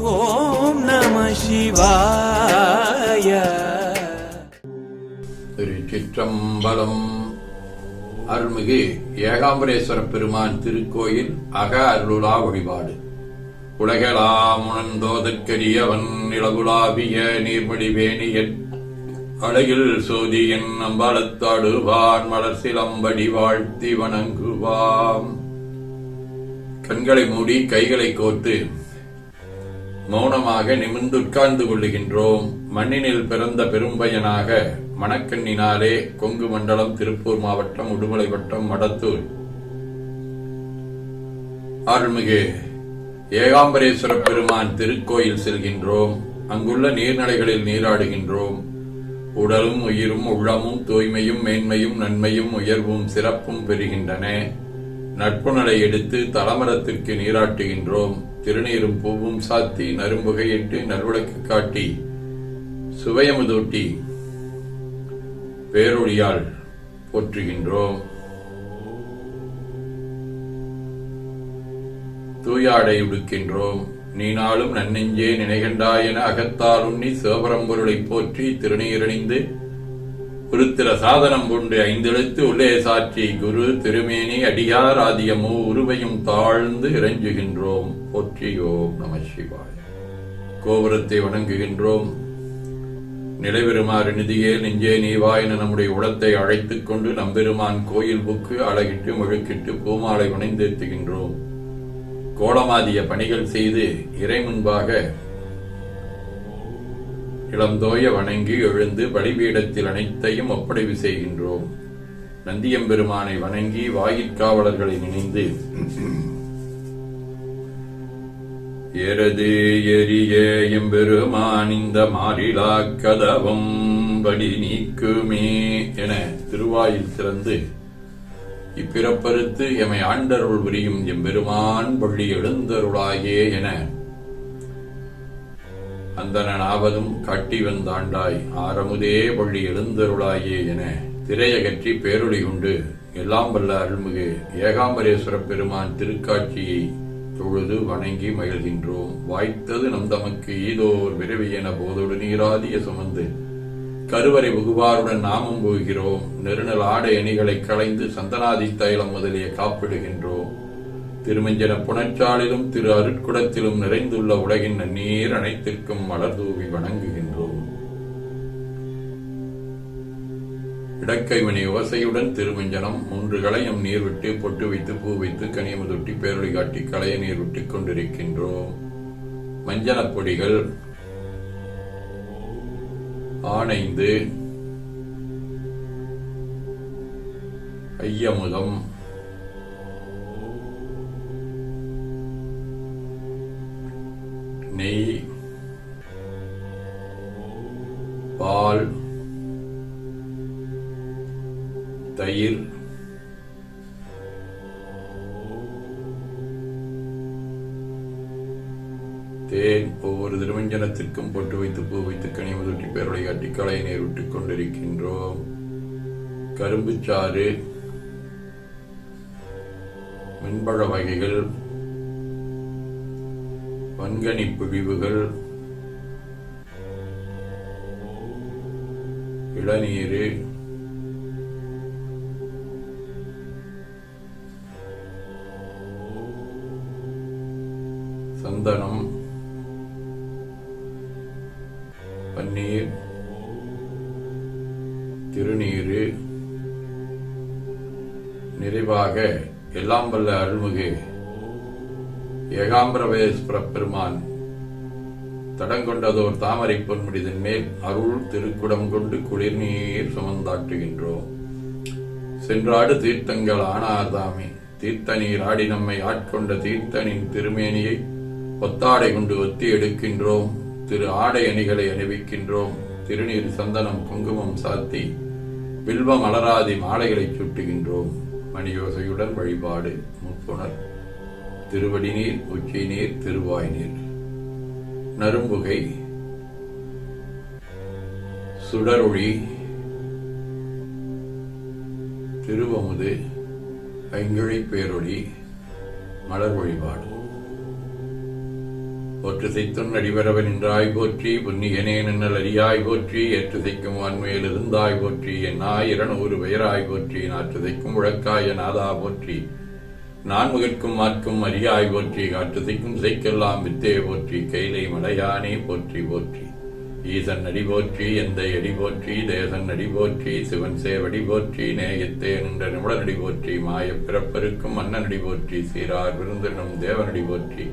ஓம் நம சிவாய. திருச்சிற்றம்பலம். அருள்மிகு ஏகாம்பரேஸ்வர பெருமான் திருக்கோயில் அக அருளுலா வழிபாடு உலகலாம் உணர்ந்தோதற்கரியவன் நிலகுலாவிய நீர்மடிவேணியன் அழகில் சோதியின் அம்பாலத்தாடுவான் மலர் சிலம்படி வாழ்த்தி வணங்குவாம் கண்களை மூடி கைகளை கோர்த்து மௌனமாக நிமிர்ந்து உட்கார்ந்து கொள்ளுகின்றோம். மண்ணினில் பிறந்த பெரும்பயனாக மணக்கண்ணினாலே கொங்கு மண்டலம் திருப்பூர் மாவட்டம் உடுமலை வட்டம் மடத்தூர் அருள்மிகு ஏகாம்பரேஸ்வர பெருமான் திருக்கோயில் செல்கின்றோம். அங்குள்ள நீர்நிலைகளில் நீராடுகின்றோம். உடலும் உயிரும் உள்ளமும் தூய்மையும் மேன்மையும் நன்மையும் உயர்வும் சிறப்பும் பெறுகின்றன. நட்புணரை எடுத்து தலமரத்திற்கு நீராட்டுகின்றோம். திருநீரும் பூவும் சாத்தி நரும்புகையிட்டு நல்விளக்கு காட்டி சுவையமுதூட்டி பேரொழியால் போற்றுகின்றோம். தூயாடை உடுக்கின்றோம். நீ நாளும் நன்னெஞ்சே நினைகண்டாயென அகத்தால் உண்ணி சிவபரம்பொருளை போற்றி திருநீரணிந்து உருத்திர சாதனம் கொண்டு ஐந்தெழுத்து உள்ளே சாற்றி குரு திருமேனி அடியார் ஆதியமோ உருவையும் தாழ்ந்து இறைஞ்சுகின்றோம் போற்றியோம் நம சிவாய். கோபுரத்தை வணங்குகின்றோம். நிலைபெறுமாறு நிதியே நெஞ்சே நீவா என நம்முடைய உடத்தை அழைத்துக் கொண்டு நம்பெருமான் கோயில் புக்கு அழகிட்டு முழுக்கிட்டு பூமாலை உணைந்தேத்துகின்றோம் கோலமாதிய பணிகள் செய்து இறை முன்பாக இளந்தோய வணங்கி எழுந்து பலிபீடத்தில் அனைத்தையும் ஒப்படைவு செய்கின்றோம். நந்தியம்பெருமானை வணங்கி வாயிற்காவலர்களை நினைந்து எரது எரிய எம்பெருமானிந்த மாறிலா கதவம் படி நீக்குமே என திருவாயில் திறந்து இப்பிறப்பருத்து எமை ஆண்டருள் புரியும் எம்பெருமான் பள்ளி எழுந்தருளாயே என அந்தனாவதும் காட்டி வந்தாண்டாய் ஆரமுதே பள்ளி எழுந்தருளாயே என திரையகற்றி பேரொளி கொண்டு எல்லாம் வல்ல அருள்மிகு ஏகாம்பரேஸ்வர பெருமான் திருக்காட்சியை தொழுது வணங்கி மகிழ்கின்றோம். வாய்த்தது நம் தமக்கு ஈதோர் விரைவி என போதோடு நீராதிய சுமந்து கருவறை புகுவாருடன் நாமம் போகிறோம். நெருநல் ஆடை அணிகளை களைந்து சந்தனாதி தைலம் முதலிய காப்பிடுகின்றோம். திருமஞ்சன புனச்சாலிலும் திரு அருட்குடத்திலும் நிறைந்துள்ள உலகின் நன்னீர் அனைத்திற்கும் மலர் தூவி வணங்குகின்றோம். இடக்கைமணி ஓசையுடன் திருமஞ்சனம் மூன்று களையம் நீர் விட்டு பொட்டு வைத்து பூ வைத்து கனியமுதொட்டி பேரொழி காட்டி களைய நீர் விட்டுக் கொண்டிருக்கின்றோம். மஞ்சனப் பொடிகள் ஆனைந்து ஐயமுதம் நெய் பால் தயிர் தேன் ஒவ்வொரு திருமஞ்சனத்திற்கும் பொட்டு வைத்து பூ வைத்து கனி முதட்டி பேருடைய காட்டி நீர் விட்டுக் கொண்டிருக்கின்றோம். கரும்புச்சாறு மின்பழ வகைகள் வன்கனி பிழிவுகள் இளநீர். சந்தனம். பன்னீர். திருநீரு. நிறைவாக எல்லாம் வல்ல அருள்மிகு ஏகாம்பரவேஸ்வர பெருமான் தடங்கொண்டதோர் தாமரை பொன்முடிதன் மேல் அருள் திருக்குடம் கொண்டு குளிர்நீர் சுமந்தாட்டுகின்றோம் சென்றாடு தீர்த்தங்கள் ஆனார்தாமே தீர்த்த நீர் ஆடி நம்மை ஆட்கொண்ட தீர்த்தனின் திருமேனியை ஒத்தாடை கொண்டு ஒத்தி எடுக்கின்றோம். திரு ஆடை அணிகளை அணிவிக்கின்றோம். திருநீர் சந்தனம் குங்குமம் சாத்தி வில்வ மலராதி மாலைகளை சுட்டுகின்றோம். மணியோசையுடன் வழிபாடு. முப்புணர். திருவடி நீர் உச்சி நீர் திருவாய் நீர் நரும்புகை சுடரொளி திருவமுது ஐங்கிழை பேரொழி மலர் வழிபாடு. ஒற்றுசைத்துன் செய்த்துன் அடிவரவன் நின்றாய் போற்றி புன்னியனே நின்னல் அறியாய் போற்றி ஏற்று செய்க்கும் வான்மையில் இருந்தாய் போற்றி என்னாய் ஒரு பெயராய் போற்றி நாற்று செய்க்கும் முழக்காய நாதா போற்றி. நான் முகற்கும் மாற்கும் அரியாய் போற்றி காற்று செய்க்கும் செய்க்கெல்லாம் வித்தே போற்றி கைலை மலையானே போற்றி போற்றி. ஈசன் அடி போற்றி எந்த அடி போற்றி தேசன் அடி போற்றி சிவன் சேவடி போற்றி நேயத்தே நின்ற நிமிடநடி போற்றி மாயப் பிறப்பருக்கும் மன்னனடி போற்றி சீரார் விருந்தினும் தேவனடி போற்றி.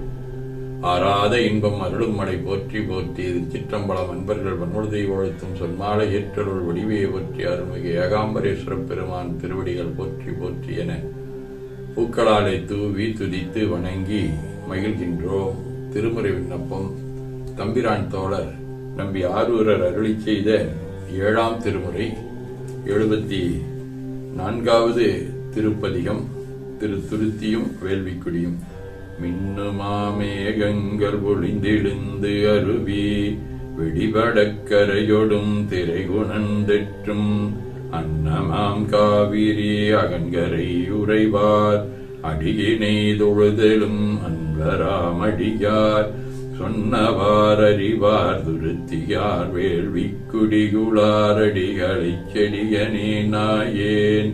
ஆறாத இன்பம் அருளும் மழை போற்றி போற்றி. சிற்றம்பலம் அன்பர்கள் வன்முழுதை ஒழுத்தும் சொன்மாலை ஏற்றருள் வடிவையை போற்றி அருள்மிகு ஏகாம்பரேஸ்வர பெருமான் திருவடிகள் போற்றி போற்றி என. பூக்களாலை தூவி துதித்து வணங்கி மகிழ்கின்றோம் திருமுறை விண்ணப்பம். தம்பிரான் தோழர் நம்பி ஆரூரர் அருளி செய்த ஏழாம் திருமுறை எழுபத்தி நான்காவது திருப்பதிகம் திரு துருத்தியும் வேள்விக்குடியும். மின்னுமாமேகங்கள் ஒளிந்தெழுந்து அருவி வெடிபடக்கரையொடும் திரைகுணந்தெற்றும். அன்னமாம் காவிரி அகன்கரை உறைவார். அடியினை தொழுதலும் அன்பராமடியார் சொன்னவார் அறிவார் துருத்தியார் வேள்வி குடிகுளாரடிகளை செடியனே நாயேன்.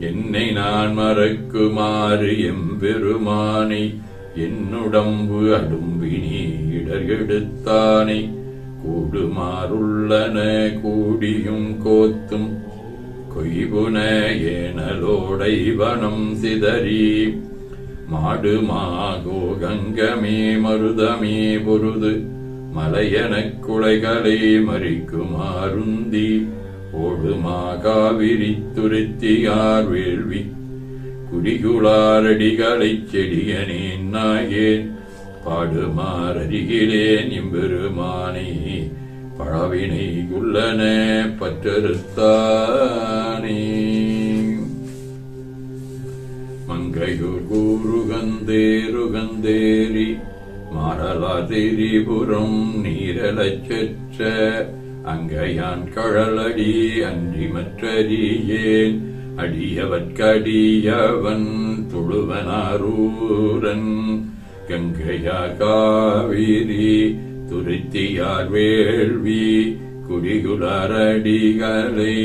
என்னை நான் மறக்குமாறு எம்பெருமானை என்னுடம்பு அடும்பினி இடர்கெடுத்தானை. கூடுமாறுள்ளன கூடியும் கோத்தும் கொய்புன ஏனலோடை வனம் சிதறி மாடுமாகோ கங்கமே மருதமே பொருது. மலையனக் குலைகளை மறிக்குமாருந்தி. ஓடுமா காவிரி துருத்தியார் வேள்வி. குடிகுளாரடிகளைச் செடியனேன் நாயேன் பாடுமாறருகிலேன் எம்பெருமானை பழவினை குள்ளன பற்றறுத்தானே. மங்கையூர் கூறுகந்தேருகந்தேரி மாறலாதிரிபுரம் நீரலச்சற்ற அங்கையான் கழலடி அன்றி மற்றறியேன் அடியவற்கடியவன் துழுவனாரூரன் கங்கையா காவிரி துருத்தியார் வேள்வி குடிகுலரடிகளை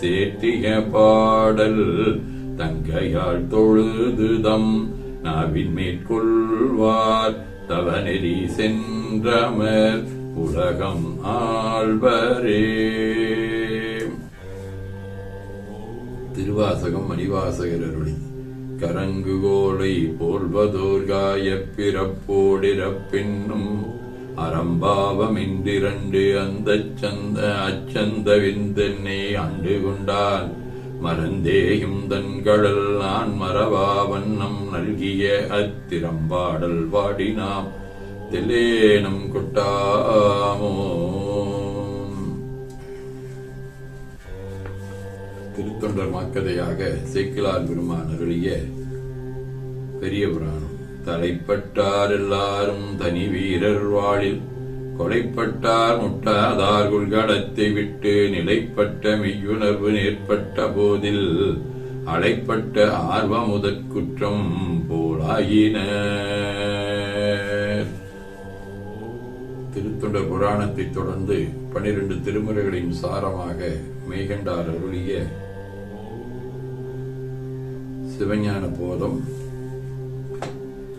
சேர்த்திய பாடல் தங்கையால் தொழுதுதம் நாவின் மேற்கொள்வார் தவநெறி சென்றமர் உலகம் ஆழ்வரே. திருவாசகம் மணிவாசகர் அருளி. கரங்குகோலை போல்வதோர்காய பிறப்போடிறப்பின்னும் அறம்பாவமின்றிரண்டு அந்த சந்த அச்சந்த விந்தென்னை அண்டு கொண்டான் மறந்தேயும் தன்கடல் நான் மறவா வண்ணம் நல்கிய அத்திரம்பாடல் வாடினாம் திலேனம் கொட்டாமோ. திருத்தொண்டர் மாக்கதையாக சேக்கிலார் பெருமான் அருளிய பெரிய புராணம் தலைப்பட்டார் எல்லாரும் தனி வீரர் வாழில் கொலைப்பட்டார் முட்டாதார் குள்கடத்தை விட்டு நிலைப்பட்ட மெய்யுணர்வு நேர்பட்ட போதில் அழைப்பட்ட ஆர்வமுதற்குற்றம் போலாயின. திருத்தொண்டர் புராணத்தைத் தொடர்ந்து பனிரெண்டு திருமுறைகளின் சாரமாக மெய்கண்டார் அருளிய சிவஞான போதம்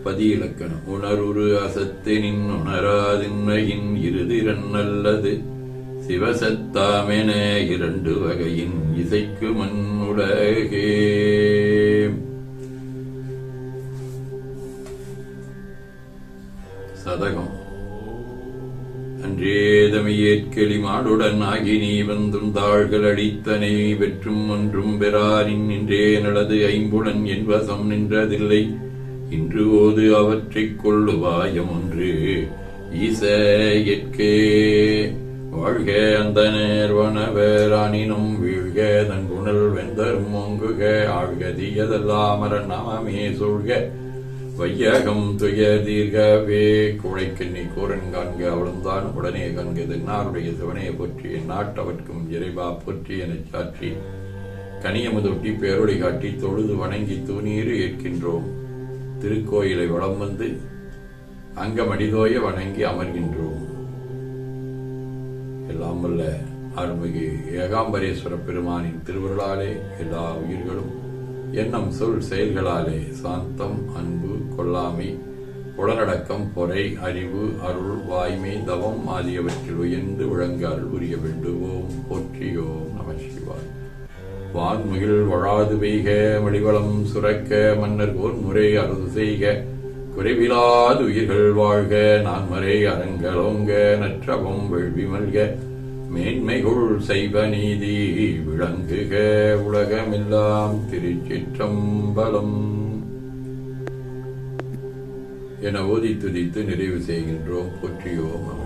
பதி இலக்கணம் உணருரு அசத்தினின் உணராதின்மையின் இருதிறன் நல்லது. சிவசத்தாமென இரண்டு வகையின் இசைக்கு மண்ணுலகே சதகம். அன்றேதமையேற்கெளி மாடுடன் ஆகி நீ வந்தும் தாள்கள் அடித்தனை வெற்றும் ஒன்றும் பெறாரின் நின்றே நடது ஐம்புடன் என் வசம் நின்றதில்லை. இன்று ஓது அவற்றைக் கொள்ளுவாயம் ஒன்று ஈச எட்கே. வாழ்க அந்த நேர்வனவேரானினும் வீழ்க தன் குணல் வெந்தரும் ஓங்குக. ஆழ்க தீயதெல்லாம் நாமே சூழ்க. வையகம் துய தீர்கவே. குழைக்கண்ணி கூரன் காண்க அவளும்தான் உடனே காண்க. தென்னாருடைய சிவனையை போற்றி நாட்டவர்க்கும் இறைவா போற்றி எனச் சாற்றி. கனியமுதொட்டி பேரொளி காட்டி தொழுது வணங்கி தூணீறு ஏற்கின்றோம். திருக்கோயிலை வளம் வந்து அங்கமடிதோய வணங்கி அமர்கின்றோம். எல்லாம் வல்ல அருள்மிகு ஏகாம்பரேஸ்வர பெருமானின் திருவருளாலே எல்லா உயிர்களும் எண்ணம் சொல் செயல்களாலே சாந்தம் அன்பு கொல்லாமை உடனடக்கம் பொறை அறிவு அருள் வாய்மை தவம் ஆகியவற்றில் உயர்ந்து விளங்க அருள் புரிய வேண்டுவோம். போற்றியோம் நம சிவாய். வான்முகில் வழாது பெய்க மடிவளம் சுரக்க மன்னர் போர் முறை அறுது செய்க. குறைவிலாது உயிர்கள் வாழ்க நான்மறை அரங்கலோங்க நற்றவம் வெள்வி மல்க. மேன்மைகுள் செய்வ நீதி விளங்குக உலகமெல்லாம் திருச்சிற்றம்பலம். என ஓதி துதித்து நிறைவு செய்கின்றோம் போற்றியோம் நம